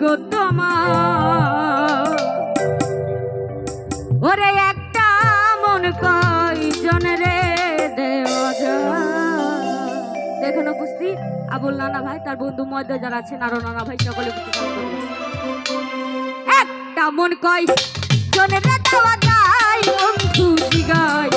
গো তোমার ওরে একটা মন কয়জন রে দেওয়া যায় দেখুন উপস্থিত আবুল নানা ভাই, তার বন্ধু মধ্যে যারা আছেন, আরও নানা ভাই, সকলে একটা মন কয় জনের দেওয়া যায় বন্ধু জিগায়